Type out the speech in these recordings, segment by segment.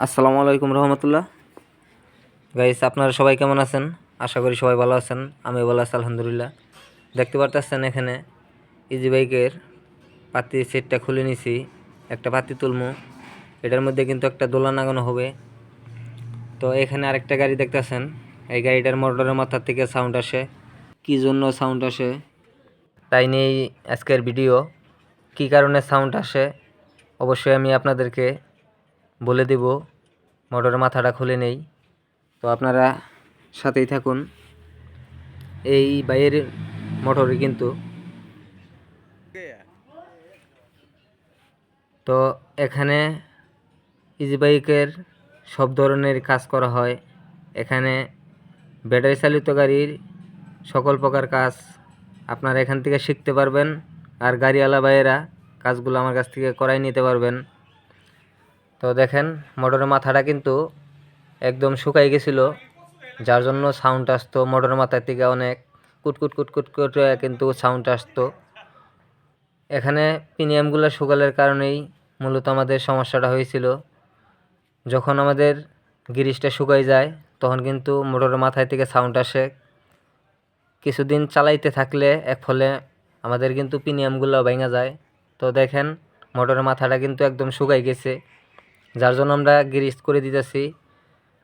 আসসালামু আলাইকুম রহমতুল্লাহ। গাইস আপনারা সবাই কেমন আছেন? আশা করি সবাই ভালো আছেন, আমি ভালো আছি, আলহামদুলিল্লাহ। দেখতে পারতেছেন এখানে ইজি বাইকের পাতি সেটটা খুলে নিছি, একটা পাতি তুলমু। এটার মধ্যে কিন্তু একটা দোলা লাগানো হবে। তো এখানে আরেকটা গাড়ি দেখতেছেন, এই গাড়িটার মোটরের মাথার থেকে সাউন্ড আসে। কি জন্য সাউন্ড আসে? তাই নিয়েই আজকের ভিডিও কি কারণে সাউন্ড আসে? অবশ্যই আমি আপনাদেরকে বলে দেব, মোটরের মাথাটা খুলে নেই। তো আপনারা সাথেই থাকুন। এই বাইয়ের মোটরে কিন্তু। তো এখানে ইজি বাইকের সব ধরনের কাজ করা হয়। এখানে ব্যাটারি চালিত গাড়ির সকল প্রকার কাজ আপনারা এখান থেকে শিখতে পারবেন। আর গাড়িওয়ালা ভাইয়েরা কাজগুলো আমার কাছ থেকে করাই নিতে পারবেন। তো দেখেন, মোটরের মাথাটা কিন্তু একদম শুকাই গেছিল। যার জন্য সাউন্ড আসতো, মোটরের মাথার থেকে অনেক কুটকুট কুটকুট করে কিন্তু সাউন্ড আসতো। এখানে প্রিমিয়ামগুলো শুকালের কারণেই মূলত আমাদের সমস্যাটা হয়েছিল। যখন আমাদের গিরিসটা শুকাই যায়, তখন কিন্তু মোটরের মাথায় থেকে সাউন্ড আসে। কিছুদিন চালাইতে থাকলে এক ফলে আমাদের কিন্তু প্রিমিয়ামগুলো ভেঙে যায়। তো দেখেন, মোটরের মাথাটা কিন্তু একদম শুকাই গেছে। যার জন্য আমরা গ্রিস করে দিতেছি।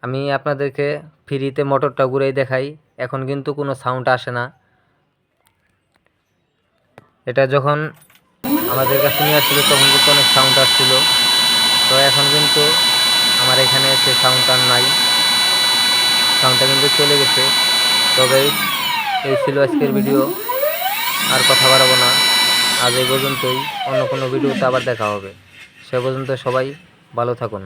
আমি আপনাদেরকে ফ্রিতে মোটরটা ঘুরেই দেখাই। এখন কিন্তু কোনো সাউন্ড আসে না। এটা যখন আমাদের কাছে নিয়ে আসছিল, তখন কিন্তু অনেক সাউন্ড আসছিল। তো এখন কিন্তু আমার এখানে সে সাউন্ড আর নাই। সাউন্ডটা কিন্তু চলে গেছে। তবে এই ছিল আজকের ভিডিও। আর কথা বাড়াবো না। আজ এই পর্যন্তই। অন্য কোনো ভিডিওতে আবার দেখা হবে। সে পর্যন্ত সবাই ভালো থাকুন।